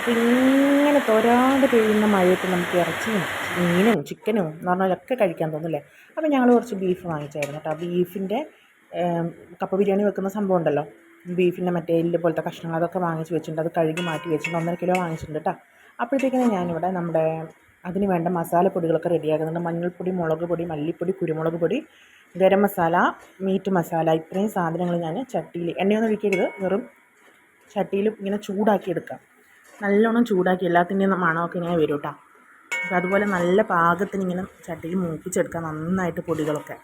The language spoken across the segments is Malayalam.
അപ്പോൾ ഇങ്ങനെ തോരാതെ പെയ്യുന്ന മഴയത്ത് നമുക്ക് ഇറച്ചിയും മീനും ചിക്കനും എന്ന് പറഞ്ഞാലൊക്കെ കഴിക്കാൻ തോന്നില്ലേ അപ്പോൾ ഞങ്ങൾ കുറച്ച് ബീഫ് വാങ്ങിച്ചായിരുന്നു കേട്ടോ. ബീഫിന്റെ കപ്പ ബിരിയാണി വെക്കുന്ന സംഭവം ഉണ്ടല്ലോ. ബീഫിന്റെ മറ്റേ എല്ല് പോലത്തെ കഷ്ണങ്ങൾ അതൊക്കെ വാങ്ങിച്ച് വെച്ചിട്ടുണ്ട്. അത് കഴുകി മാറ്റി വെച്ചിട്ടുണ്ട്. ഒന്നര കിലോ വാങ്ങിച്ചിട്ടുണ്ട് കേട്ടോ. അപ്പോഴത്തേക്കിന് ഞാനിവിടെ നമ്മുടെ അതിന് വേണ്ട മസാലപ്പൊടികളൊക്കെ റെഡിയാക്കുന്നുണ്ട് മഞ്ഞൾപ്പൊടി മുളക് പൊടി മല്ലിപ്പൊടി കുരുമുളക് പൊടി ഗരം മസാല മീറ്റ് മസാല ഇത്രയും സാധനങ്ങൾ ഞാൻ ചട്ടിയിൽ എണ്ണയൊന്നും ഒഴിക്കരുത്. വെറും ചട്ടിയിൽ ഇങ്ങനെ ചൂടാക്കി എടുക്കാം. നല്ലോണം ചൂടാക്കി എല്ലാത്തിന്റെയും മണമൊക്കെ ഇങ്ങനെ വരും കേട്ടോ. അപ്പോൾ അതുപോലെ നല്ല പാകത്തിന് ഇങ്ങനെ ചട്ടിയിൽ മൂപ്പിച്ചെടുക്കാം നന്നായിട്ട് പൊടികളൊക്കെ.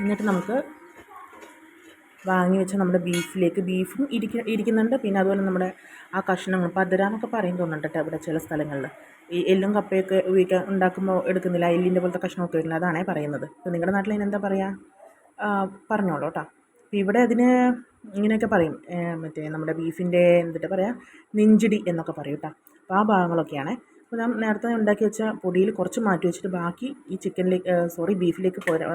എന്നിട്ട് നമുക്ക് വാങ്ങി വെച്ച നമ്മുടെ ബീഫിലേക്ക് ബീഫും ഇരിക്ക ഇരിക്കുന്നുണ്ട്. പിന്നെ അതുപോലെ നമ്മുടെ ആ കഷ്ണങ്ങൾ പതരാന്നൊക്കെ പറയും തോന്നുന്നുണ്ട് ഇവിടെ ചില സ്ഥലങ്ങളിൽ ഈ എല്ലും കപ്പയൊക്കെ ഉപയോഗിക്കാൻ ഉണ്ടാക്കുമ്പോൾ എടുക്കുന്നില്ല എല്ലിന്റെ പോലത്തെ കഷ്ണമൊക്കെ വരുന്നത് അതാണേ പറയുന്നത്. അപ്പോൾ നിങ്ങളുടെ നാട്ടിൽ അതിനെന്താ പറയുക പറഞ്ഞോളൂ കേട്ടോ. അപ്പോൾ ഇവിടെ അതിന് ഇങ്ങനെയൊക്കെ പറയും. മറ്റേ നമ്മുടെ ബീഫിന്റെ എന്തിട്ട് പറയുക നെഞ്ചിടി എന്നൊക്കെ പറയും കേട്ടോ അപ്പോൾ ആ ഭാഗങ്ങളൊക്കെയാണ്. അപ്പോൾ ഞാൻ നേരത്തെ ഉണ്ടാക്കി വെച്ച പൊടിയിൽ കുറച്ച് മാറ്റി വെച്ചിട്ട് ബാക്കി ഈ ചിക്കനിലേക്ക് സോറി ബീഫിലേക്ക് പോരാ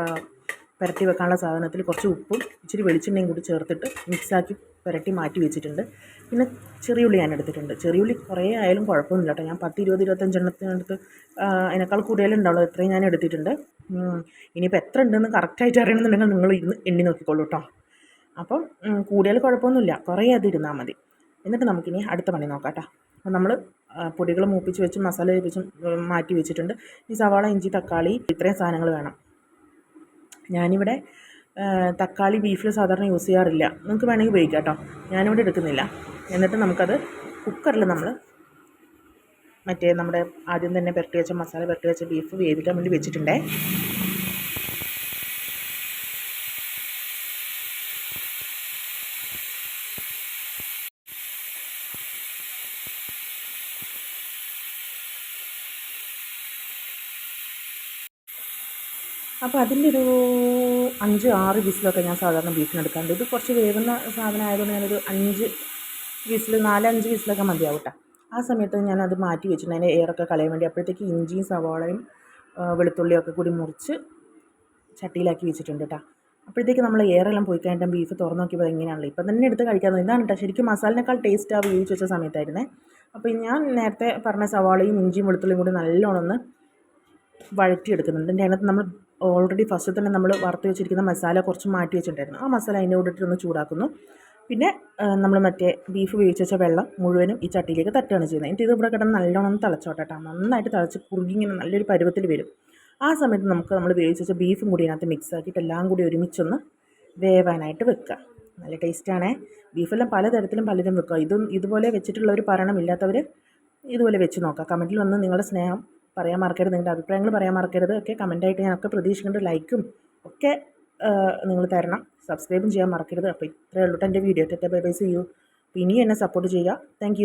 പുരട്ടി വെക്കാനുള്ള സാധനത്തിൽ കുറച്ച് ഉപ്പും ഇച്ചിരി വെളിച്ചെണ്ണയും കൂടി ചേർത്തിട്ട് മിക്സാക്കി പുരട്ടി മാറ്റി വെച്ചിട്ടുണ്ട്. പിന്നെ ചെറിയുള്ളി ഞാൻ എടുത്തിട്ടുണ്ട്. ചെറിയുള്ളി കുറേ ആയാലും കുഴപ്പമൊന്നുമില്ല കേട്ടോ ഞാൻ പത്ത് ഇരുപത് ഇരുപത്തഞ്ചെണ്ണത്തിനടുത്ത് അതിനേക്കാൾ കൂടുതലും ഉണ്ടാവുള്ളൂ. ഇത്രയും ഞാൻ എടുത്തിട്ടുണ്ട്. ഇനിയിപ്പോൾ എത്ര ഉണ്ടെന്ന് കറക്റ്റായിട്ട് അറിയണമെന്നുണ്ടെങ്കിൽ നിങ്ങൾ ഇന്ന് എണ്ണി നോക്കിക്കോളൂ കേട്ടോ അപ്പം കൂടുതൽ കുഴപ്പമൊന്നുമില്ല. കുറേ അത് ഇരുന്നാൽ മതി. എന്നിട്ട് നമുക്കിനി അടുത്ത പണി നോക്കാം കേട്ടോ അപ്പം നമ്മൾ പൊടികൾ മൂപ്പിച്ച് വെച്ച് മസാല വെച്ച് മാറ്റി വെച്ചിട്ടുണ്ട്. ഈ സവാള ഇഞ്ചി തക്കാളി ഇത്രയും സാധനങ്ങൾ വേണം. ഞാനിവിടെ തക്കാളി ബീഫിൽ സാധാരണ യൂസ് ചെയ്യാറില്ല. നിങ്ങൾക്ക് വേണമെങ്കിൽ ഉപയോഗിക്കാം കേട്ടോ ഞാനിവിടെ എടുക്കുന്നില്ല. എന്നിട്ട് നമുക്കത് കുക്കറിൽ നമ്മൾ മറ്റേ നമ്മുടെ ആദ്യം തന്നെ പുരട്ടി വെച്ച മസാല പുരട്ടി വെച്ച ബീഫ് വേവിക്കാൻ വേണ്ടി വെച്ചിട്ടുണ്ടേ. അപ്പോൾ അതിന്റെ ഒരു അഞ്ച് ആറ് വിസിലൊക്കെ ഞാൻ സാധാരണ ബീഫിനെടുക്കാറുണ്ട്. ഇത് കുറച്ച് വേവുന്ന സാധനം ആയതുകൊണ്ട് ഞാനൊരു അഞ്ച് വിസിൽ നാലഞ്ച് വിസിലൊക്കെ മതിയാവും കേട്ടോ ആ സമയത്ത് ഞാനത് മാറ്റി വെച്ചിട്ടുണ്ട്. അതിന്റെ എയറൊക്കെ കളയാൻ വേണ്ടി അപ്പോഴത്തേക്ക് ഇഞ്ചിയും സവാളയും വെളുത്തുള്ളിയൊക്കെ കൂടി മുറിച്ച് ചട്ടിയിലാക്കി വെച്ചിട്ടുണ്ട് കേട്ടോ അപ്പോഴത്തേക്ക് നമ്മൾ എയറെല്ലാം പോയി കഴിഞ്ഞാൽ ബീഫ് തുറന്ന് നോക്കിയപ്പോൾ എങ്ങനെയാണല്ലോ ഇപ്പം തന്നെ എടുത്ത് കഴിക്കാൻ ഇതാണ് കേട്ടോ ശരിക്കും മസാലിനേക്കാൾ ടേസ്റ്റ് ആ വേവിച്ച് വെച്ച സമയത്തായിരുന്നേ. അപ്പോൾ ഞാൻ നേരത്തെ പറഞ്ഞ സവാളയും ഇഞ്ചിയും വെളുത്തുള്ളിയും കൂടി നല്ലോണം ഒന്ന് വഴറ്റിയെടുക്കുന്നുണ്ട്. എന്റെ അതിനകത്ത് നമ്മൾ ഓൾറെഡി ഫസ്റ്റ് തന്നെ നമ്മൾ വറുത്ത് വെച്ചിരിക്കുന്ന മസാല കുറച്ച് മാറ്റി വെച്ചിട്ടുണ്ടായിരുന്നു. ആ മസാല അതിന്റെ കൂടെ ചൂടാക്കുന്നു. പിന്നെ നമ്മൾ മറ്റേ ബീഫ് വേവിച്ച് വെച്ച വെള്ളം മുഴുവനും ഈ ചട്ടിയിലേക്ക് തട്ടുകയാണ് ചെയ്യുന്നത്. എന്നിട്ട് ഇത് ഇവിടെ കിടന്ന് നല്ലോണം തിളച്ചോട്ടെ നന്നായിട്ട് തിളച്ച് കുറുകി ഇങ്ങനെ നല്ലൊരു പരുവത്തിൽ വരും. ആ സമയത്ത് നമുക്ക് നമ്മൾ വേവിച്ച് വെച്ച ബീഫും കൂടി അതിനകത്ത് മിക്സ് ആക്കിയിട്ട് എല്ലാം കൂടി ഒരുമിച്ചൊന്ന് വേവാനായിട്ട് വെക്കുക. നല്ല ടേസ്റ്റാണേ ബീഫെല്ലാം പലതരത്തിലും പലരും വെക്കുക ഇതും ഇതുപോലെ വെച്ചിട്ടുള്ളവർ പറയണമില്ലാത്തവർ ഇതുപോലെ വെച്ച് നോക്കുക. കമന്റിൽ വന്ന് നിങ്ങളുടെ സ്നേഹം പറയാൻ മറക്കരുത് നിങ്ങളുടെ അഭിപ്രായങ്ങൾ പറയാൻ മറക്കരുത്. ഒക്കെ കമന്റായിട്ട് ഞാനൊക്കെ പ്രതീക്ഷിക്കുന്നുണ്ട്. ലൈക്കും ഒക്കെ നിങ്ങൾ തരണം. സബ്സ്ക്രൈബും ചെയ്യാൻ മറക്കരുത്. അപ്പോൾ ഇത്രയേ ഉള്ളൂ എന്റെ വീഡിയോ ടെറ്റ ബൈ ബൈ സി യു ഇനിയും എന്നെ സപ്പോർട്ട് ചെയ്യുക. താങ്ക്